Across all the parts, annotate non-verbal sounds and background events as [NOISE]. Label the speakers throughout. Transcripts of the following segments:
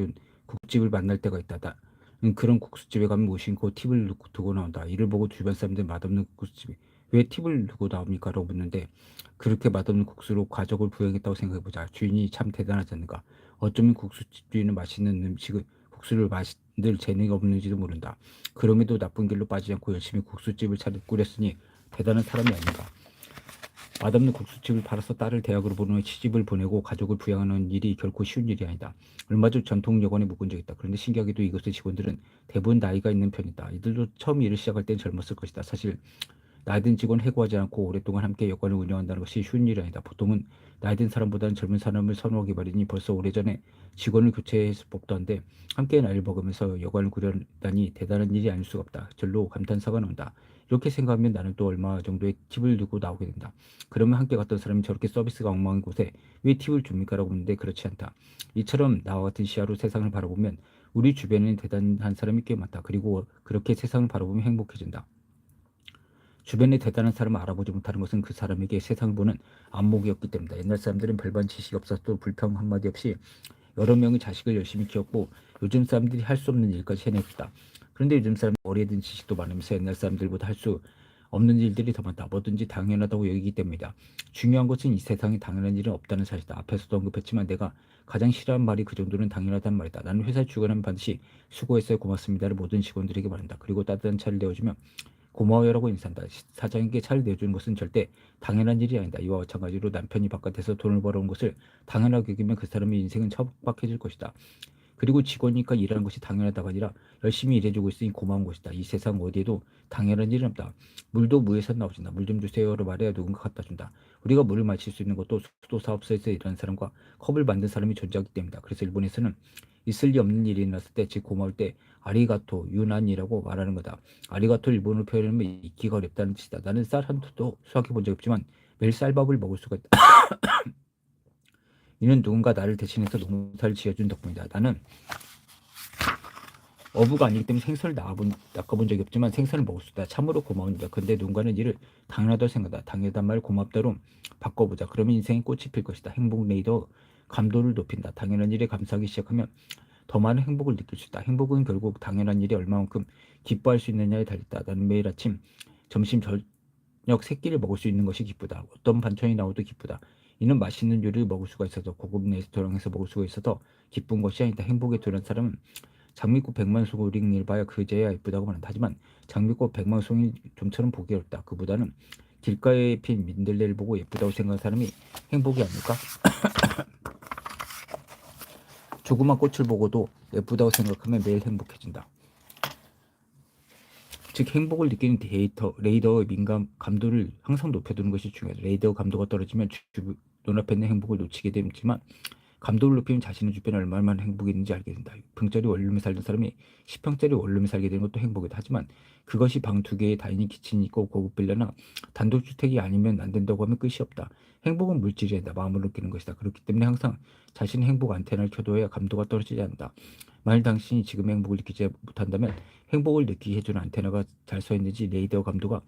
Speaker 1: 어려운 국집을 만날 때가 있다. 나, 음, 그런 국수집에 가면 무심코 팁을 두고, 나온다. 이를 보고 주변 사람들 맛없는 국수집에 왜 팁을 두고 나옵니까? 라고 묻는데 그렇게 맛없는 국수로 가족을 부양했다고 생각해보자. 주인이 참 대단하지 않는가. 어쩌면 국수집 주인은 맛있는 음식을 국수를 만들 재능이 없는지도 모른다. 그럼에도 나쁜 길로 빠지지 않고 열심히 국수집을 차려 꾸렸으니 대단한 사람이 아닌가. 맛없는 국수집을 팔아서 딸을 대학으로 보내 후 시집을 보내고 가족을 부양하는 일이 결코 쉬운 일이 아니다. 얼마 전 전통 여관에 묵은 적이 있다. 그런데 신기하게도 이곳의 직원들은 대부분 나이가 있는 편이다. 이들도 처음 일을 시작할 땐 젊었을 것이다. 사실 나이든 직원 해고하지 않고 오랫동안 함께 여관을 운영한다는 것이 쉬운 일이 아니다. 보통은 나이든 사람보다는 젊은 사람을 선호하기 마련이 벌써 오래전에 직원을 교체했을 법도 한데 함께 나이를 먹으면서 여관을 꾸려다니 대단한 일이 아닐 수가 없다. 절로 감탄사가 나온다. 이렇게 생각하면 나는 또 얼마 정도의 팁을 두고 나오게 된다. 그러면 함께 갔던 사람이 저렇게 서비스가 엉망인 곳에 왜 팁을 줍니까? 라고 묻는데 그렇지 않다. 이처럼 나와 같은 시야로 세상을 바라보면 우리 주변에는 대단한 사람이 꽤 많다. 그리고 그렇게 세상을 바라보면 행복해진다. 주변에 대단한 사람을 알아보지 못하는 것은 그 사람에게 세상을 보는 안목이었기 때문이다. 옛날 사람들은 별반 지식이 없어도 불평 한마디 없이 여러 명의 자식을 열심히 키웠고 요즘 사람들이 할 수 없는 일까지 해냈다. 그런데 요즘 사람 어리든 지식도 많으면서 옛날 사람들보다 할 수 없는 일들이 더 많다. 뭐든지 당연하다고 여기기 때문이다. 중요한 것은 이 세상에 당연한 일은 없다는 사실이다. 앞에서도 언급했지만 내가 가장 싫어하는 말이 그 정도는 당연하다는 말이다. 나는 회사에 출근하면 반드시 수고했어요 고맙습니다를 모든 직원들에게 말한다. 그리고 따뜻한 차를 내어주면 고마워요라고 인사한다. 사장에게 차를 내주는 것은 절대 당연한 일이 아니다. 이와 마찬가지로 남편이 바깥에서 돈을 벌어온 것을 당연하게 여기면 그 사람의 인생은 척박해질 것이다. 그리고 직원이니까 일하는 것이 당연하다가 아니라 열심히 일해주고 있으니 고마운 것이다. 이 세상 어디에도 당연한 일은 없다. 물도 무에서 나오진다. 물 좀 주세요로 말해야 누군가 갖다 준다. 우리가 물을 마실 수 있는 것도 수도 사업소에서 일하는 사람과 컵을 만든 사람이 존재하기 때문이다. 그래서 일본에서는 있을 리 없는 일이 일어났을 때, 즉 고마울 때 아리가토, 유난이라고 말하는 거다. 아리가토 일본어로 표현하면 잊기가 어렵다는 뜻이다. 나는 쌀한 톨도 수확해 본 적 없지만 매일 쌀밥을 먹을 수가 있다. [COUGHS] 이는 누군가 나를 대신해서 농사를 지어준 덕분이다. 나는 어부가 아니기 때문에 생선을 낚아본, 낚아본 적이 없지만 생선을 먹을 수 있다. 참으로 고마운다. 근데 누군가는 이를 당연하다고 생각한다. 당연하단 말 고맙다로 바꿔보자. 그러면 인생에 꽃이 필 것이다. 행복 레이더 감도를 높인다. 당연한 일에 감사하기 시작하면 더 많은 행복을 느낄 수 있다. 행복은 결국 당연한 일이 얼마만큼 기뻐할 수 있느냐에 달렸다. 나는 매일 아침, 점심, 저녁 세 끼를 먹을 수 있는 것이 기쁘다. 어떤 반찬이 나오도 기쁘다. 이는 맛있는 요리를 먹을 수가 있어서 고급 레스토랑에서 먹을 수가 있어서 기쁜 것이 아니다. 행복에 들은 사람은 장미꽃 백만 송이를 봐야 그제야 예쁘다고 말한다. 하지만 장미꽃 백만 송이 좀처럼 보기 어렵다. 그보다는 길가에 핀 민들레를 보고 예쁘다고 생각하는 사람이 행복이 아닐까? 조그만 꽃을 보고도 예쁘다고 생각하면 매일 행복해진다. 즉 행복을 느끼는 데이터, 레이더의 민감 감도를 항상 높여두는 것이 중요하다. 레이더 감도가 떨어지면 주, 눈앞에 있는 행복을 놓치게 되지만 감도를 높이면 자신의 주변에 얼마나 행복이 있는지 알게 된다. 평짜리 원룸에 살던 사람이 10평짜리 원룸에 살게 되는 것도 행복이다. 하지만 그것이 방 두 개에 다이닝 키친이 있고 고급 빌라나 단독주택이 아니면 안 된다고 하면 끝이 없다. 행복은 물질이 아니다. 마음으로 느끼는 것이다. 그렇기 때문에 항상 자신의 행복 안테나를 켜둬야 감도가 떨어지지 않는다. 만일 당신이 지금 행복을 느끼지 못한다면 행복을 느끼게 해주는 안테나가 잘 서 있는지 레이더 감도가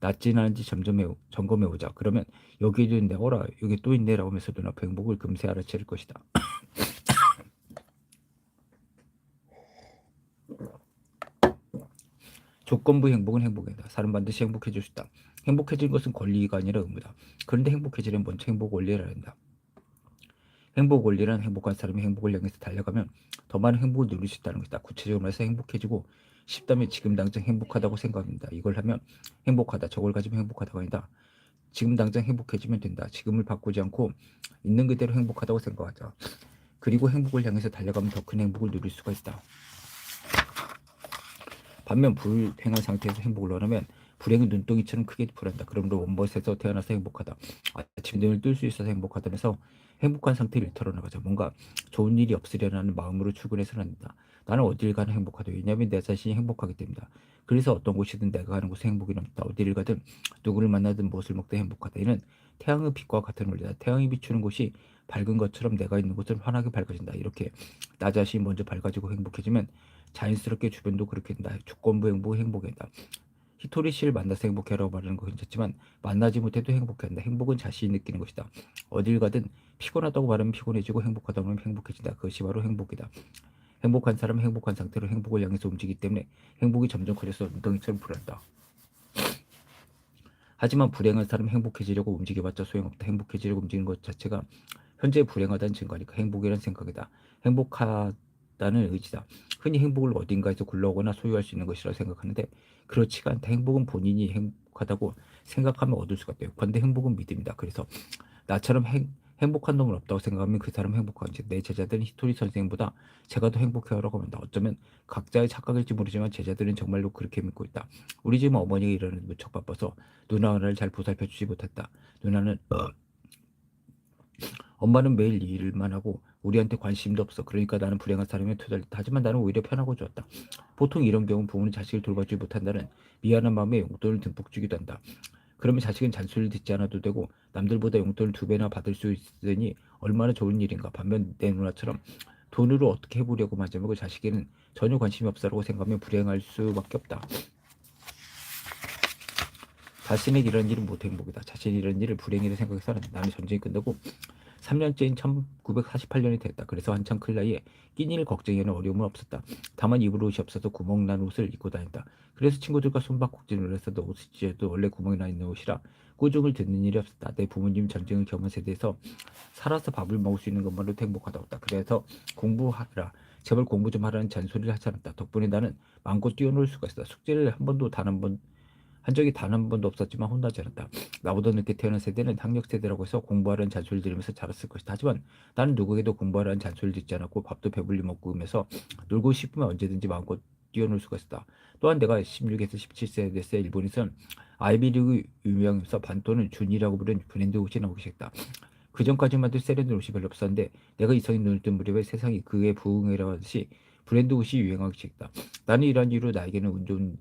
Speaker 1: 않은지 점점해 점검해 보자. 그러면 여기도 있네, 어라 여기 또 있네라고 하면서 눈앞에 행복을 금세 알아채릴 것이다. [COUGHS] 조건부 행복은 행복이다. 사람 반드시 행복해질 수 있다. 행복해질 것은 권리가 아니라 의무다. 그런데 행복해지려면 먼저 행복 원리를 알아야 행복 원리란 행복한 사람이 행복을 향해서 달려가면 더 많은 행복을 누릴 수 있다는 것이다. 구체적으로 말해서 행복해지고 싶다면 지금 당장 행복하다고 생각합니다. 이걸 하면 행복하다. 저걸 가지면 행복하다가 아니다. 지금 당장 행복해지면 된다. 지금을 바꾸지 않고 있는 그대로 행복하다고 생각하자. 그리고 행복을 향해서 달려가면 더 큰 행복을 누릴 수가 있다. 반면 불행한 상태에서 행복을 원하면 불행은 눈덩이처럼 크게 불한다. 그러므로 원벗에서 태어나서 행복하다. 아침 눈을 뜰 수 있어서 행복하다면서 행복한 상태를 일터로 나가자. 뭔가 좋은 일이 없으려는 마음으로 출근해서는 안 된다. 나는 어딜 가나 행복하다. 왜냐하면 내 자신이 행복하기 때문이다. 그래서 어떤 곳이든 내가 가는 곳에 행복이 넘다. 어디를 가든 누구를 만나든 무엇을 먹든 행복하다. 이는 태양의 빛과 같은 원리다. 태양이 비추는 곳이 밝은 것처럼 내가 있는 곳은 환하게 밝아진다. 이렇게 나 자신이 먼저 밝아지고 행복해지면 자연스럽게 주변도 그렇게 된다. 주권부 행복 행복이다. 히토리 씨를 만나서 행복해라고 말하는 거 괜찮지만 만나지 못해도 행복해한다. 행복은 자신이 느끼는 것이다. 어딜 가든 피곤하다고 말하면 피곤해지고 행복하다고 하면 행복해진다. 그것이 바로 행복이다. 행복한 사람은 행복한 상태로 행복을 향해서 움직이기 때문에 행복이 점점 커져서 엉덩이처럼 불한다. 하지만 불행한 사람은 행복해지려고 움직여봤자 소용없다. 행복해지려고 움직이는 것 자체가 현재 불행하다는 증거니까 행복이라는 생각이다. 행복하다는 의지다. 흔히 행복을 어딘가에서 굴러오거나 소유할 수 있는 것이라고 생각하는데 그렇지가 않다. 행복은 본인이 행복하다고 생각하면 얻을 수가 있다. 반대 행복은 믿음이다. 그래서 나처럼 행, 행복한 놈은 없다고 생각하면 그 사람은 행복한지 내 제자들은 히토리 선생보다 제가 더 행복해하라고 한다. 어쩌면 각자의 착각일지 모르지만 제자들은 정말로 그렇게 믿고 있다. 우리 집 어머니가 일하는 무척 바빠서 누나 하나를 잘 보살펴 주지 못했다. 누나는 어, 엄마는 매일 일만 하고 우리한테 관심도 없어. 그러니까 나는 불행한 사람에 투덜렸다. 하지만 나는 오히려 편하고 좋았다. 보통 이런 경우 부모는 자식을 돌봐주지 못한다는 미안한 마음에 용돈을 듬뿍 주기도 한다. 그러면 자식은 잔소리를 듣지 않아도 되고 남들보다 용돈을 두 배나 받을 수 있으니 얼마나 좋은 일인가. 반면 내 누나처럼 돈으로 어떻게 해보려고 마지막에 자식에는 전혀 관심이 없다고 생각하면 불행할 수밖에 없다. 자신에게 이런 일은 못 행복이다. 자신이 이런 일을 불행이라 생각해서는 나는 전쟁이 끝나고 3년째인 1948년이 됐다. 그래서 한창 클 나이에 끼니를 걱정에는 어려움은 없었다. 다만 입을 옷이 없어서 구멍 난 옷을 입고 다녔다. 그래서 친구들과 손바꼭질을 했어도 옷이지도 원래 구멍이 나 있는 옷이라 꾸중을 듣는 일이 없었다. 내 부모님 전쟁을 경험한 세대에서 살아서 밥을 먹을 수 있는 것만으로도 행복하다고 했다. 그래서 공부하라. 제발 공부 좀 하라는 잔소리를 하지 않았다. 덕분에 나는 마음껏 뛰어놀 수가 있었다. 숙제를 한 번도 단 한 번 한 적이 단 한 번도 없었지만 혼나지 않았다. 나보다 늦게 태어난 세대는 학력 세대라고 해서 공부하라는 잔소리 들으면서 자랐을 것이다. 하지만 나는 누구에게도 공부하라는 잔소리 듣지 않았고 밥도 배불리 먹고 으면서 놀고 싶으면 언제든지 마음껏 뛰어놀 수가 있었다. 또한 내가 16에서 17세 됐을 때 일본에선 아이비리그 유명해서 반토는 준이라고 부르는 브랜드 옷이 나오기 시작했다. 그 전까지만 해도 세련된 옷이 별로 없었는데 내가 이성이 눈을 뜬 무렵에 세상이 그에 부응해라 하듯이 브랜드 옷이 유행하기 시작했다. 나는 이러한 이유로 나에게는 운 좋은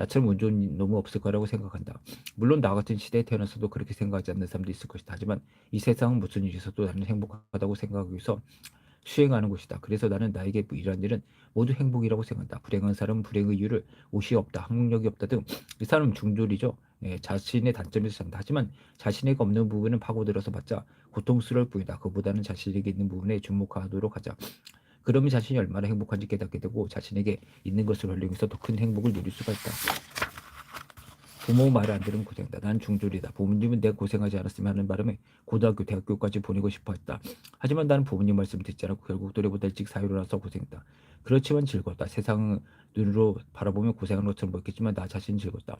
Speaker 1: 나처럼 운 좋은 놈은 없을 거라고 생각한다. 물론 나 같은 시대에 태어나서도 그렇게 생각하지 않는 사람도 있을 것이다. 하지만 이 세상은 무슨 일이 있어도 나는 행복하다고 생각하기 위해서 수행하는 곳이다. 그래서 나는 나에게 이러한 일은 모두 행복이라고 생각한다. 불행한 사람은 불행의 이유를 옷이 없다, 학력이 없다 등 이 사람은 중졸이죠. 예, 자신의 단점에서 산다. 하지만 자신에게 없는 부분은 파고들어서 봤자 고통스러울 뿐이다. 그보다는 자신에게 있는 부분에 주목하도록 하자. 그러면 자신이 얼마나 행복한지 깨닫게 되고 자신에게 있는 것을 활용해서 더 큰 행복을 누릴 수가 있다. 부모 말을 안 들으면 고생다. 난 중졸이다. 부모님은 내가 고생하지 않았으면 하는 바람에 고등학교, 대학교까지 보내고 싶어 했다. 하지만 나는 부모님 말씀 듣지 않았고 결국 또래보다 일찍 사회로 나서 고생했다. 그렇지만 즐거웠다. 세상 눈으로 바라보면 고생한 것처럼 보였겠지만 나 자신은 즐겁다.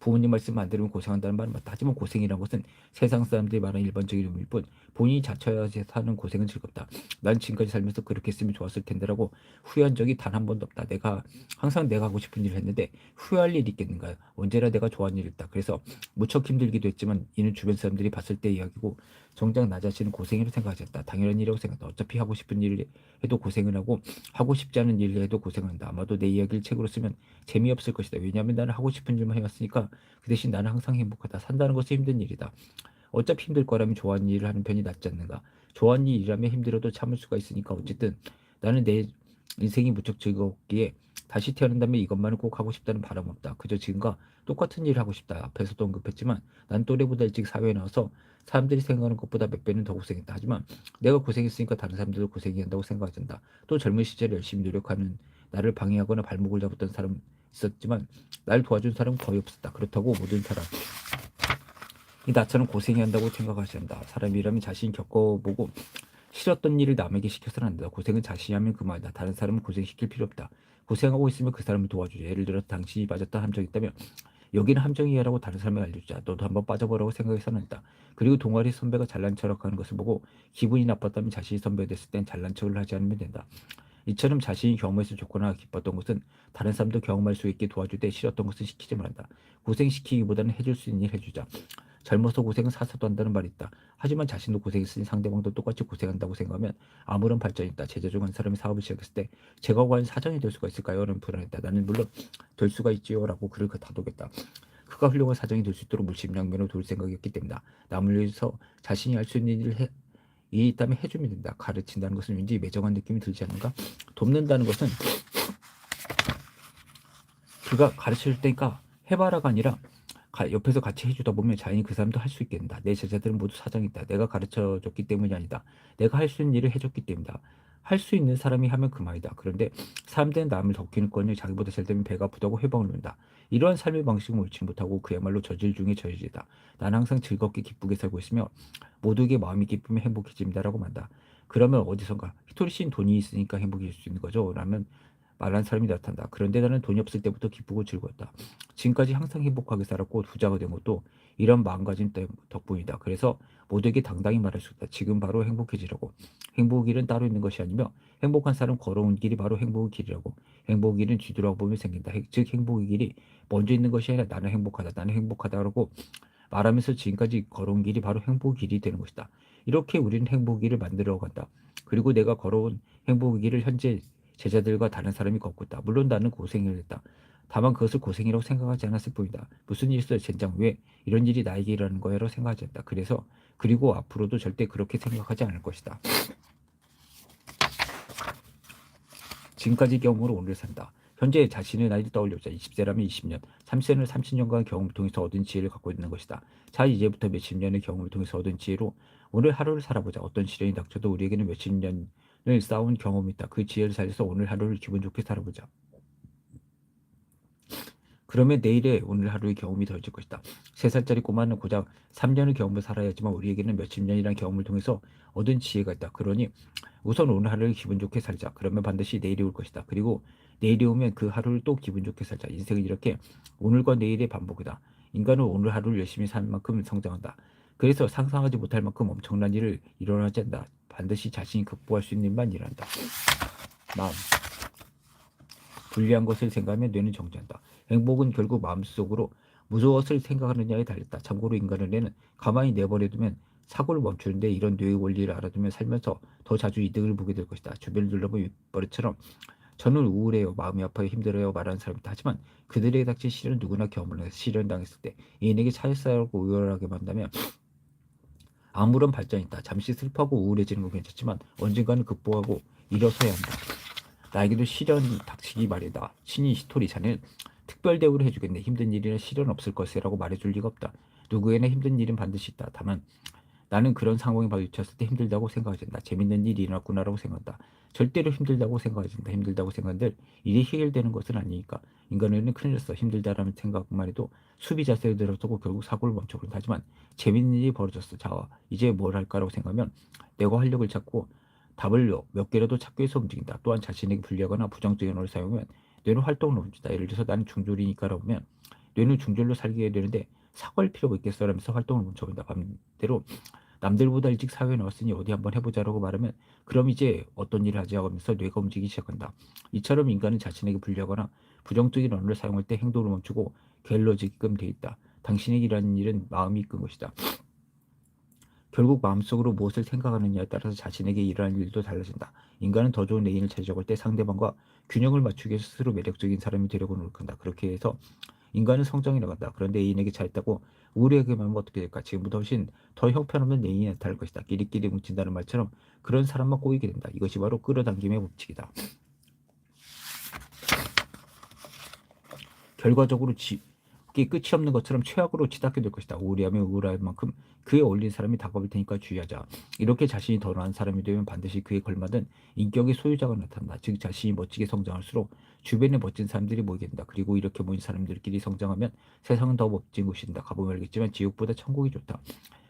Speaker 1: 부모님 말씀 안 들으면 고생한다는 말은 맞다. 하지만 고생이라는 것은 세상 사람들이 말하는 일반적인 의미일 뿐 본인이 자처해서 하는 고생은 즐겁다. 난 지금까지 살면서 그렇게 했으면 좋았을 텐데라고 후회한 적이 단 한 번도 없다. 내가 항상 내가 하고 싶은 일을 했는데 후회할 일이 있겠는가. 언제나 내가 좋아하는 일을 했다. 그래서 무척 힘들기도 했지만 이는 주변 사람들이 봤을 때 이야기고 정작 나 자신은 고생이라고 생각하지 않다. 당연한 일이라고 생각한다. 어차피 하고 싶은 일을 해도 고생을 하고 하고 싶지 않은 일을 해도 고생한다. 아마도 내 이야기 를 책으로 쓰면 재미없을 것이다. 왜냐하면 나는 하고 싶은 일만 해왔으니까 그 대신 나는 항상 행복하다. 산다는 것은 힘든 일이다. 어차피 힘들 거라면 좋아하는 일을 하는 편이 낫지 않는가. 좋아하는 일이라면 힘들어도 참을 수가 있으니까 어쨌든 나는 내 인생이 무척 즐겁기에 다시 태어난다면 이것만은 꼭 하고 싶다는 바람 없다. 그저 지금과 똑같은 일을 하고 싶다. 앞에서도 언급했지만 난 또래보다 일찍 사회에 나와서 사람들이 생각하는 것보다 몇 배는 더 고생했다. 하지만 내가 고생했으니까 다른 사람들도 고생해야 한다고 않는다. 또 젊은 시절에 열심히 노력하는 나를 방해하거나 발목을 잡았던 사람 있었지만 날 도와준 사람은 거의 없었다. 그렇다고 모든 사람 이 나처럼 고생해야 한다고 생각하지 않는다. 사람이라면 자신이 겪어보고 싫었던 일을 남에게 시켜서는 안 된다. 고생은 자신이 하면 그만이다. 다른 사람은 고생시킬 필요 없다. 고생하고 있으면 그 사람을 도와주자. 예를 들어 당신이 빠졌다 함정이 있다면 여기는 함정이야라고 다른 사람에게 알려주자. 너도 한번 빠져보라고 생각해서는 한다. 그리고 동아리 선배가 잘난 척하는 것을 보고 기분이 나빴다면 자신이 선배 됐을 땐 잘난 척을 하지 않으면 된다. 이처럼 자신이 경험해서 좋거나 기뻤던 것은 다른 사람도 경험할 수 있게 도와주되 싫었던 것은 시키지 말한다. 고생시키기보다는 해줄 수 있는 일 해주자. 젊어서 고생은 사서도 한다는 말이 있다. 하지만 자신도 고생했으니 상대방도 똑같이 고생한다고 생각하면 아무런 발전이 있다. 제자 중 한 사람이 사업을 시작했을 때 제가 과연 사장이 될 수가 있을까요? 라는 불안했다. 나는 물론 될 수가 있지요. 라고 그를 다독였다. 그가 훌륭한 사장이 될 수 있도록 물심양면으로 도울 생각이었기 때문이다. 남을 위해서 자신이 할 수 있는 일을 해, 일 이 있다면 해주면 된다. 가르친다는 것은 왠지 매정한 느낌이 들지 않는가? 돕는다는 것은 그가 가르쳐 줄 테니까 해봐라가 아니라 가- 옆에서 같이 해주다 보면 자연히 그 사람도 할 수 있게 된다. 내 제자들은 모두 사정이 있다. 내가 가르쳐줬기 때문이 아니다. 내가 할 수 있는 일을 해줬기 때문이다. 할 수 있는 사람이 하면 그만이다. 그런데 사람들은 남을 덮기는거니 자기보다 잘 되면 배가 아프다고 회방을 놓는다. 이러한 삶의 방식을 옳지 못하고 그야말로 저질 중에 저질이다. 나는 항상 즐겁게 기쁘게 살고 있으며 모두에게 마음이 기쁘면 행복해집니다라고 말한다. 그러면 어디선가 히토리 씨는 돈이 있으니까 행복해질 수 있는 거죠? 라면 말한 사람이 나타난다. 그런데 나는 돈이 없을 때부터 기쁘고 즐거웠다. 지금까지 항상 행복하게 살았고 부자가 된 것도 이런 때- 덕분이다. 그래서 모두에게 당당히 말할 수 있다. 지금 바로 행복해지라고. 행복의 길은 따로 있는 것이 아니며 행복한 사람 걸어온 길이 바로 행복의 길이라고. 행복의 길은 뒤돌아 보면 생긴다. 행- 즉 행복의 길이 먼저 있는 것이 아니라 나는 행복하다. 나는 행복하다라고 말하면서 지금까지 걸어온 길이 바로 행복의 길이 되는 것이다. 이렇게 우리는 행복의 길을 만들어 간다. 그리고 내가 걸어온 행복의 길을 현재 제자들과 다른 사람이 걷고 있다. 물론 나는 고생을 했다. 다만 그것을 고생이라고 생각하지 않았을 뿐이다. 무슨 일이 있어요, 젠장? 왜 이런 일이 나에게 일어나는 거야라고 생각하지 않다. 그래서 그리고 앞으로도 절대 그렇게 생각하지 않을 것이다. 지금까지 경험으로 오늘 산다. 현재 자신의 나이를 떠올려보자. 20세라면 20년, 30세는 30년간 경험을 통해서 얻은 지혜를 갖고 있는 것이다. 자, 이제부터 몇십 년의 경험을 통해서 얻은 지혜로 오늘 하루를 살아보자. 어떤 시련이 닥쳐도 우리에게는 몇십 년 을 쌓아온 경험이 있다. 그 지혜를 살려서 오늘 하루를 기분 좋게 살아보자. 그러면 내일의 오늘 하루의 경험이 더해질 것이다. 3살짜리 꼬마는 고작 3년의 경험을 살아야지만 우리에게는 몇십 년이라는 경험을 통해서 얻은 지혜가 있다. 그러니 우선 오늘 하루를 기분 좋게 살자. 그러면 반드시 내일이 올 것이다. 그리고 내일이 오면 그 하루를 또 기분 좋게 살자. 인생은 이렇게 오늘과 내일의 반복이다. 인간은 오늘 하루를 열심히 사는 만큼 성장한다. 그래서 상상하지 못할 만큼 엄청난 일을 일어나지 않는다. 반드시 자신이 극복할 수 있는 일만 일어난다. 마음. 불리한 것을 생각하면 뇌는 정지한다. 행복은 결국 마음속으로 무엇을 생각하느냐에 달렸다. 참고로 인간의 뇌는 가만히 내버려두면 사고를 멈추는데 이런 뇌의 원리를 알아두면 살면서 더 자주 이득을 보게 될 것이다. 주변을 둘러보면 버릇처럼 저는 우울해요, 마음이 아파요, 힘들어요 말하는 사람이다. 하지만 그들에게 닥친 시련은 누구나 경험을 해서 실현당했을 때 이인에게 차였어요라고 우열하게 만다면 아무런 발전이 있다. 잠시 슬퍼하고 우울해지는 건 괜찮지만 언젠가는 극복하고 일어서야 한다. 나에게도 시련이 닥치기 마련이다. 신이 히토리 자는 특별 대우를 해주겠네. 힘든 일이나 시련 없을 것이라고 말해줄 리가 없다. 누구에나 힘든 일은 반드시 있다. 다만 나는 그런 상황에 마주쳤을 때 힘들다고 생각하지 않는다. 재밌는 일이 일어났구나라고 생각한다. 절대로 힘들다고 생각하지 않는다. 힘들다고 생각한들 일이 해결되는 것은 아니니까 인간에는 큰일 났어. 힘들다라는 생각만 해도 수비 자세에 들어서고 결국 사고를 멈춰버린다. 하지만 재밌는 일이 벌어졌어. 자, 이제 뭘 할까라고 생각하면 내가 활력을 찾고 답을 몇 개라도 찾기 위해서 움직인다. 또한 자신에게 불리하거나 부정적인 언어를 사용하면 뇌는 활동을 멈춘다. 예를 들어서 나는 중졸이니까라고 하면 뇌는 중졸로 살게 되는데 사과할 필요가 있겠어 라면서 활동을 멈춰버린다. 반대로 남들보다 일찍 사회에 나왔으니 어디 한번 해보자라고 말하면 그럼 이제 어떤 일을 하지 하면서 뇌가 움직이기 시작한다. 이처럼 인간은 자신에게 불리하거나 부정적인 언어를 사용할 때 행동을 멈추고 게을러지게끔 돼 있다. 당신에게 일하는 일은 마음이 이끈 것이다. 결국 마음속으로 무엇을 생각하느냐에 따라서 자신에게 일어나는 일도 달라진다. 인간은 더 좋은 애인을 할때 상대방과 균형을 맞추기 위해 스스로 매력적인 사람이 되려고 노력한다. 그렇게 해서 인간은 성장해 나간다. 그런데 애인에게 차있다고 우울하게만 하면 어떻게 될까? 지금부터 훨씬 더 형편없는 애인이 나타날 것이다. 끼리끼리 뭉친다는 말처럼 그런 사람만 꼬이게 된다. 이것이 바로 끌어당김의 법칙이다. 결과적으로 지, 그게 끝이 없는 것처럼 최악으로 치닫게 될 것이다. 우울해하면 우울할 만큼 그에 어울린 사람이 다가올 테니까 주의하자. 이렇게 자신이 더 나은 사람이 되면 반드시 그에 걸맞은 인격의 소유자가 나타난다. 즉 자신이 멋지게 성장할수록 주변에 멋진 사람들이 모이게 된다. 그리고 이렇게 모인 사람들끼리 성장하면 세상은 더 멋진 곳이 된다. 가보면 알겠지만 지옥보다 천국이 좋다.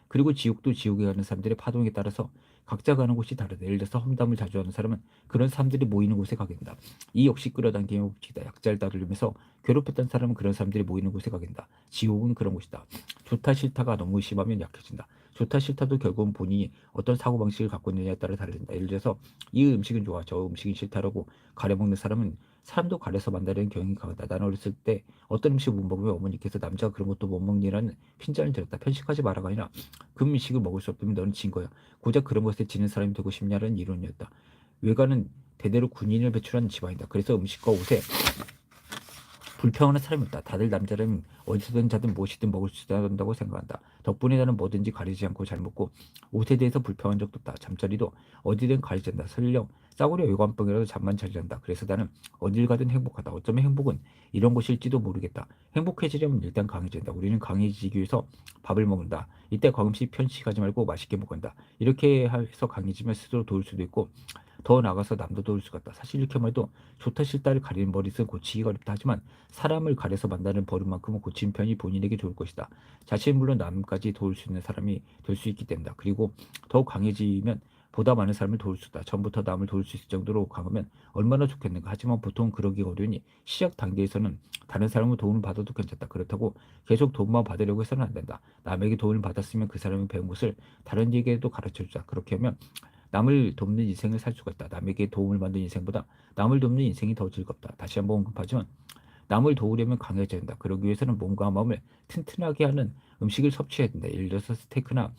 Speaker 1: 그리고 지옥도 지옥에 가는 사람들의 파동에 따라서 각자 가는 곳이 다르다. 예를 들어서 험담을 자주 하는 사람은 그런 사람들이 모이는 곳에 가게 된다. 이 역시 끌어당김의 법칙이다. 약자를 따르면서 괴롭혔던 사람은 그런 사람들이 모이는 곳에 가게 된다. 지옥은 그런 곳이다. 좋다 싫다가 너무 심하면 약해진다. 좋다 싫다도 결국은 본인이 어떤 사고방식을 갖고 있느냐에 따라 다른다. 예를 들어서 이 음식은 좋아, 저 음식은 싫다라고 가려먹는 사람은 사람도 가려서 만나려는 경향이 강하다. 나는 어렸을 때 어떤 음식 못 먹으면 어머니께서 남자가 그런 것도 못 먹니라는 핀잔을 들었다. 편식하지 마라가 아니라 그 음식을 먹을 수 없다면 너는 진 거야. 고작 그런 것에 지는 사람이 되고 싶냐는 이론이었다. 외가는 대대로 군인을 배출한 집안이다. 그래서 음식과 옷에 불평하는 사람이 없다. 다들 남자라면 어디서든 자든 무엇이든 먹을 수 있다고 생각한다. 덕분에 나는 뭐든지 가리지 않고 잘 먹고 옷에 대해서 불평한 적도 없다. 잠자리도 어디든 가리지 않는다. 설령 싸구려 요관병이라도 잠만 잘 잔다. 그래서 나는 어딜 가든 행복하다. 어쩌면 행복은 이런 것일지도 모르겠다. 행복해지려면 일단 강해진다. 우리는 강해지기 위해서 밥을 먹는다. 이때 과금씩 편식하지 말고 맛있게 먹는다. 이렇게 해서 강해지면 스스로 도울 수도 있고 더 나가서 남도 도울 수가 있다. 사실 이렇게 말도 좋다 싫다를 가리는 버릇은 고치기가 어렵다 하지만 사람을 가려서 만나는 버릇만큼은 고치는 편이 본인에게 좋을 것이다. 자신 물론 남까지 도울 수 있는 사람이 될 수 있게 된다. 그리고 더욱 강해지면 보다 많은 사람을 도울 수 있다. 전부터 남을 도울 수 있을 정도로 강하면 얼마나 좋겠는가. 하지만 보통 그러기 어려우니 시작 단계에서는 다른 사람을 도움을 받아도 괜찮다. 그렇다고 계속 도움만 받으려고 해서는 안 된다. 남에게 도움을 받았으면 그 사람이 배운 것을 다른 이에게도 가르쳐주자. 그렇게 하면 남을 돕는 인생을 살 수가 있다. 남에게 도움을 받는 인생보다 남을 돕는 인생이 더 즐겁다. 다시 한번 언급하지만 남을 도우려면 강해져야 된다. 그러기 위해서는 몸과 마음을 튼튼하게 하는 음식을 섭취해야 된다. 예를 들어서 스테이크나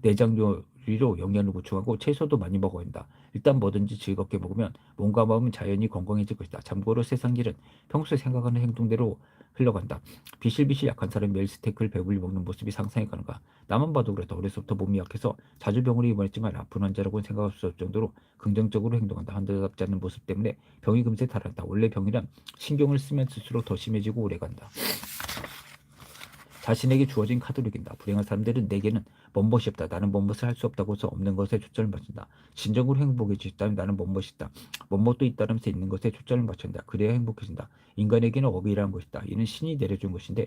Speaker 1: 내장 요리로 영양을 보충하고 채소도 많이 먹어야 한다. 일단 뭐든지 즐겁게 먹으면 몸과 마음은 자연히 건강해질 것이다. 참고로 세상 일은 평소에 생각하는 행동대로 흘러간다. 비실비실 약한 사람이 매일 스테이크를 배불리 먹는 모습이 상상이 가는가. 나만 봐도 그랬다. 어려서부터 몸이 약해서 자주 병으로 입원했지만 아픈 환자라고는 생각할 수 없을 정도로 긍정적으로 행동한다. 환자답지 않은 모습 때문에 병이 금세 달았다. 원래 병이란 신경을 쓰면 쓸수록 더 심해지고 오래간다. 자신에게 주어진 카드를 이긴다. 불행한 사람들은 내게는 먼것이 없다. 나는 먼것을 할 수 없다고 해서 없는 것에 초점을 맞춘다. 진정으로 행복해지다면 나는 먼것이 있다. 먼것도 있다면서 있는 것에 초점을 맞춘다. 그래야 행복해진다. 인간에게는 업이라는 것이 있다. 이는 신이 내려준 것인데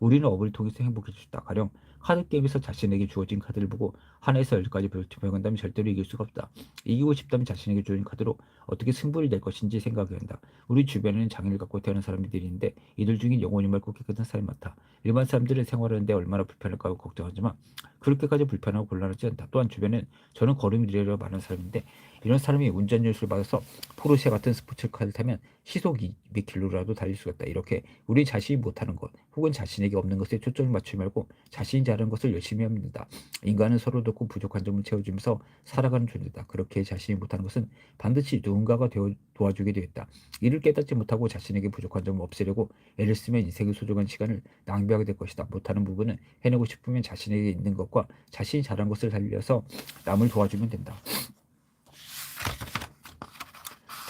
Speaker 1: 우리는 업을 통해서 있다. 가령 카드 게임에서 자신에게 주어진 카드를 보고 하나에서 열까지 별투표한다면 절대로 이길 수가 없다. 이기고 싶다면 자신에게 주어진 카드로 어떻게 승부를 낼 것인지 생각해야 한다. 우리 주변에는 장애를 갖고 태어난 사람들이 있는데 이들 중에 영혼이 맑고 깨끗한 사람이 많다. 일반 사람들은 생활하는데 얼마나 불편할까 걱정하지만 그렇게까지 불편하고 곤란하지 않다. 또한 주변엔 저는 걸음이 느려 많은 사람인데 이런 사람이 운전 연수를 받아서 포르쉐 같은 스포츠카를 타면 시속 200km라도 달릴 수가 있다. 이렇게 우리 자신이 못하는 것 혹은 자신에게 없는 것에 초점을 맞추지 말고 자신이 잘하는 것을 열심히 합니다. 인간은 서로 돕고 부족한 점을 채워주면서 살아가는 존재다. 그렇게 자신이 못하는 것은 반드시 누군가가 되어 도와주게 되었다. 이를 깨닫지 못하고 자신에게 부족한 점을 없애려고 애를 쓰면 인생의 소중한 시간을 낭비하게 될 것이다. 못하는 부분은 해내고 싶으면 자신에게 있는 것과 자신이 잘한 것을 살려서 남을 도와주면 된다.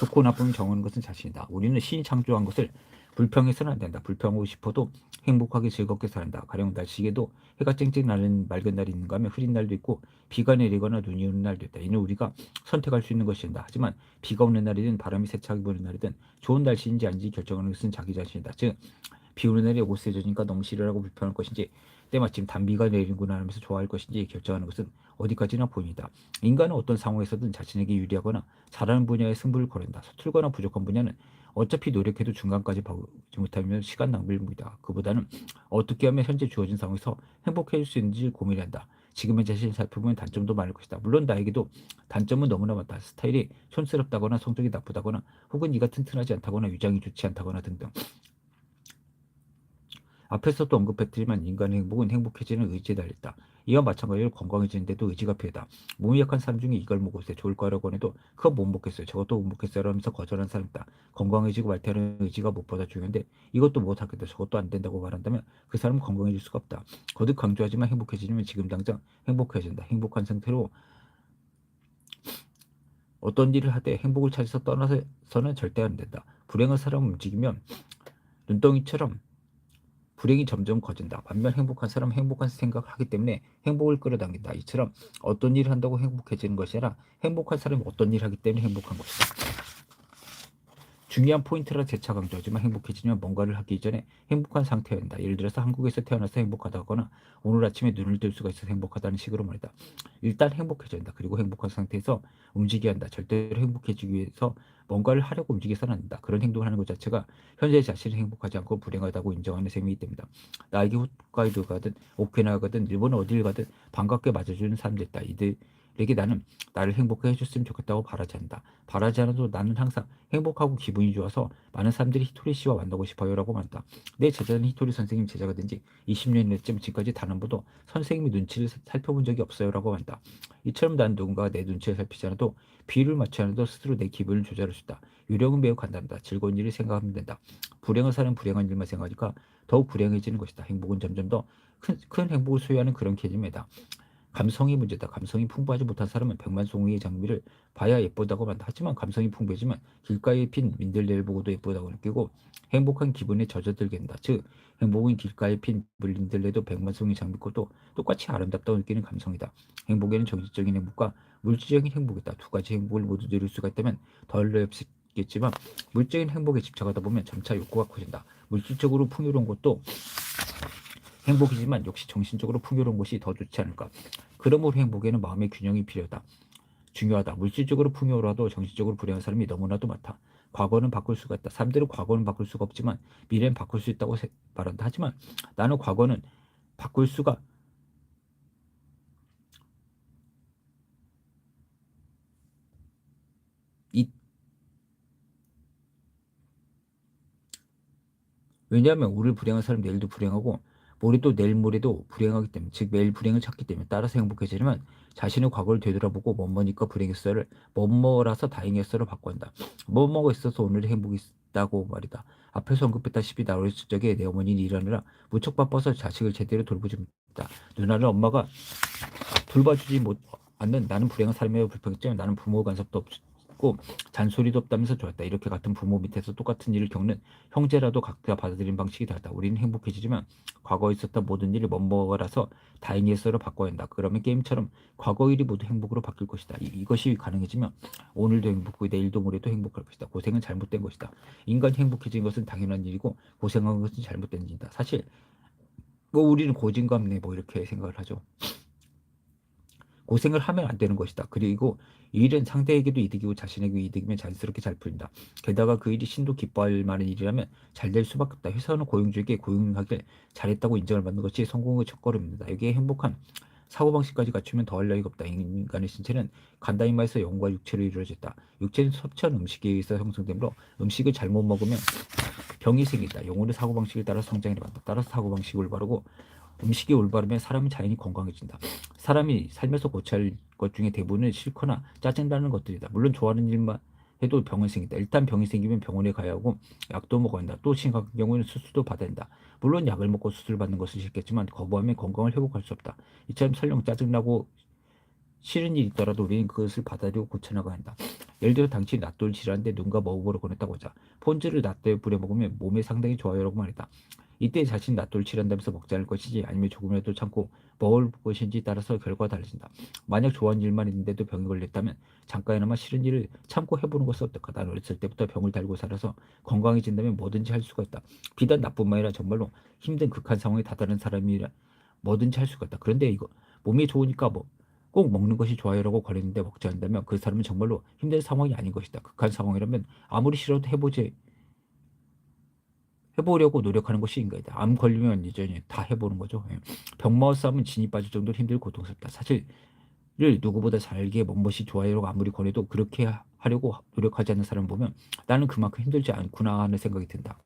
Speaker 1: 좋고 나쁨을 정하는 것은 자신이다. 우리는 신이 창조한 것을 불평해서는 안 된다. 불평하고 싶어도 행복하게 즐겁게 살다 가령 날씨에도 해가 쨍쨍 나는 맑은 날이 있는가 하면 흐린 날도 있고 비가 내리거나 눈이 오는 날도 있다. 이는 우리가 선택할 수 있는 것이다. 하지만 비가 오는 날이든 바람이 세차게 부는 날이든 좋은 날씨인지 아닌지 결정하는 것은 자기 자신이다. 즉, 비 오는 날에 옷 세져지니까 너무 싫어하고 불편할 것인지 때마침 단비가 내리는구나 하면서 좋아할 것인지 결정하는 것은 어디까지나 본이다. 인간은 어떤 상황에서든 자신에게 유리하거나 잘하는 분야에 승부를 거른다. 서툴거나 부족한 분야는 어차피 노력해도 중간까지 보지 못하면 시간 낭비입니다. 그보다는 어떻게 하면 현재 주어진 상황에서 행복해질 수 있는지 고민한다. 지금의 자신을 살펴보면 단점도 많을 것이다. 물론 나에게도 단점은 너무나 많다. 스타일이 촌스럽다거나 성적이 나쁘다거나 혹은 이가 튼튼하지 않다거나 위장이 좋지 않다거나 등등. 앞에서도 언급했지만 인간의 행복은 행복해지는 의지에 달렸다. 이와 마찬가지로 건강해지는데도 의지가 필요하다. 몸이 약한 사람 중에 이걸 먹었어요. 좋을 거라고 해도 그거 못 먹겠어요. 저것도 못 먹겠어요. 하면서 거절한 사람 있다. 건강해지고 말태하는 의지가 무엇보다 중요한데 이것도 못 하겠다. 저것도 안 된다고 말한다면 그 사람은 건강해질 수가 없다. 거듭 강조하지만 행복해지면 지금 당장 행복해진다. 행복한 상태로 어떤 일을 하되 행복을 찾아서 떠나서는 절대 안 된다. 불행한 사람은 움직이면 눈덩이처럼 불행이 점점 커진다. 반면 행복한 사람은 행복한 생각을 하기 때문에 행복을 끌어당긴다. 이처럼 어떤 일을 한다고 행복해지는 것이 아니라 행복한 사람이 어떤 일을 하기 때문에 행복한 것이다. 중요한 포인트라 재차 강조하지만 행복해지면 뭔가를 하기 전에 행복한 상태여야 한다. 예를 들어서 한국에서 태어나서 행복하다거나 오늘 아침에 눈을 뜰 수가 있어서 행복하다는 식으로 말이다. 일단 행복해져야 한다. 그리고 행복한 상태에서 움직여야 한다. 절대로 행복해지기 위해서 뭔가를 하려고 움직여서는 안 된다. 그런 행동을 하는 것 자체가 현재 자신이 행복하지 않고 불행하다고 인정하는 셈이기 때문이다. 나에게 홋카이도 가든 오키나와 가든 일본 어딜 가든 반갑게 맞아주는 사람들 있다. 이들 내게 나는 나를 행복하게 해줬으면 좋겠다고 바라지 않는다. 바라지 않아도 나는 항상 행복하고 기분이 좋아서 많은 사람들이 히토리 씨와 만나고 싶어요라고 말한다. 내 제자는 히토리 선생님 제자가 된 지 20년쯤 지금까지 단 한 번도 선생님의 눈치를 사- 살펴본 적이 없어요라고 한다. 이처럼 난 누군가가 내 눈치를 살피지 않아도 비율을 맞추지 않아도 스스로 내 기분을 조절할 수 있다. 유령은 매우 간단하다. 즐거운 일을 생각하면 된다. 불행한 사람은 불행한 일만 생각하니까 더욱 불행해지는 것이다. 행복은 점점 더 큰 큰 행복을 소유하는 그런 개념이다. 감성이 문제다. 감성이 풍부하지 못한 사람은 백만 송이의 장미를 봐야 예쁘다고 한다. 하지만 감성이 풍부해지면 길가에 핀 민들레를 보고도 예쁘다고 느끼고 행복한 기분에 젖어들게 된다. 즉 행복은 길가에 핀 민들레도 백만 송이 장미꽃도 똑같이 아름답다고 느끼는 감성이다. 행복에는 정신적인 행복과 물질적인 행복이 있다. 두 가지 행복을 모두 누릴 수가 있다면 덜 어렵겠지만 물질적인 행복에 집착하다 보면 점차 욕구가 커진다. 물질적으로 풍요로운 것도 행복이지만 역시 정신적으로 풍요로운 것이 더 좋지 않을까. 그러므로 행복에는 마음의 균형이 필요하다. 중요하다. 물질적으로 풍요로워도 정신적으로 불행한 사람이 너무나도 많다. 과거는 바꿀 수가 있다. 사람들은 과거는 바꿀 수가 없지만 미래는 바꿀 수 있다고 세- 말한다. 하지만 나는 과거는 바꿀 수가 있 왜냐하면 오늘 불행한 사람 내일도 불행하고 모레도 내일 모레도 불행하기 때문에 즉 매일 불행을 찾기 때문에 따라서 행복해지려면 자신의 과거를 되돌아보고 뭐뭐니까 불행했어를 뭐뭐라서 다행이었어로 바꾼다. 뭐뭐가 있어서 오늘 행복이 있다고 말이다. 앞에서 언급했다시피 나 어렸을 적에 내 어머니는 일하느라 무척 바빠서 자식을 제대로 돌보지 못했다. 누나는 엄마가 돌봐주지 못 않는 나는 불행한 삶이어 불평했지만 나는 부모 간섭도 없 고 잔소리도 없다면서 좋았다. 이렇게 같은 부모 밑에서 똑같은 일을 겪는 형제라도 각자 받아들이는 방식이 다르다. 우리는 행복해지지만 과거에 있었던 모든 일이 뭐뭐라서 다행이었어로 바꿔야 한다. 그러면 게임처럼 과거 일이 모두 행복으로 바뀔 것이다. 이, 것이 가능해지면 오늘도 행복하고 내일도 모레도 행복할 것이다. 고생은 잘못된 것이다. 인간이 행복해진 것은 당연한 일이고 고생한 것은 잘못된 일이다. 사실 뭐 우리는 고진감래 뭐 이렇게 생각을 하죠. 고생을 하면 안 되는 것이다. 그리고 이 일은 상대에게도 이득이고 자신에게도 이득이면 자연스럽게 잘 풀린다. 게다가 그 일이 신도 기뻐할 만한 일이라면 잘 될 수밖에 없다. 회사는 고용주에게 고용하길 잘했다고 인정을 받는 것이 성공의 첫걸음입니다. 여기에 행복한 사고방식까지 갖추면 더할 나위가 없다. 인간의 신체는 간단히 말해서 영과 육체로 이루어졌다. 육체는 섭취한 음식에 의해서 형성되므로 음식을 잘못 먹으면 병이 생긴다. 영혼의 사고방식에 따라 성장해 간다. 따라서 사고방식이 올바르고 음식이 올바르면 사람이 자연히 건강해진다. 사람이 살면서 할것 중에 대부분은 싫거나 짜증나는 것들이다. 물론 좋아하는 일만 해도 병은 생긴다. 일단 병이 생기면 병원에 가야 하고 약도 먹어야 한다. 또 심각한 경우에는 수술도 받아야 한다. 물론 약을 먹고 수술 받는 것은 싫겠지만 거부하면 건강을 회복할 수 없다. 이처럼 설령 짜증나고 싫은 일이 있더라도 우리는 그것을 받아들이고 고쳐나가야 한다. 예를 들어 당신이 낫또를 싫어하는데 누군가 먹어보러 보냈다고 하자. 폰즈를 낫또에 뿌려 먹으면 몸에 상당히 좋아요라고 말했다. 이때 자신이 낫또를 싫어한다면서 먹지 않을 것인지 아니면 조금이라도 참고 먹을 것인지 따라서 결과가 달라진다. 만약 좋아하는 일만 있는데도 병이 걸렸다면 잠깐이나마 싫은 일을 참고 해보는 것은 어떨까? 난 어렸을 때부터 병을 달고 살아서 건강해진다면 뭐든지 할 수가 있다. 비단 나뿐만 아니라 정말로 힘든 극한 상황에 다다른 사람이라 뭐든지 할 수가 있다. 그런데 이거 몸이 좋으니까 뭐꼭 먹는 것이 좋아요라고 걸렸는데 먹지 않는다면 그 사람은 정말로 힘든 상황이 아닌 것이다. 극한 상황이라면 아무리 싫어도 해보지 해보려고 노력하는 것이 인간이다. 암 걸리면 이제 다 해보는 거죠. 예. 병마와 싸움은 진이 빠질 정도로 힘들고 고통스럽다. 사실을 누구보다 잘게 뭔 것이 좋아요라고 아무리 권해도 그렇게 하려고 노력하지 않는 사람 보면 나는 그만큼 힘들지 않구나 하는 생각이 든다.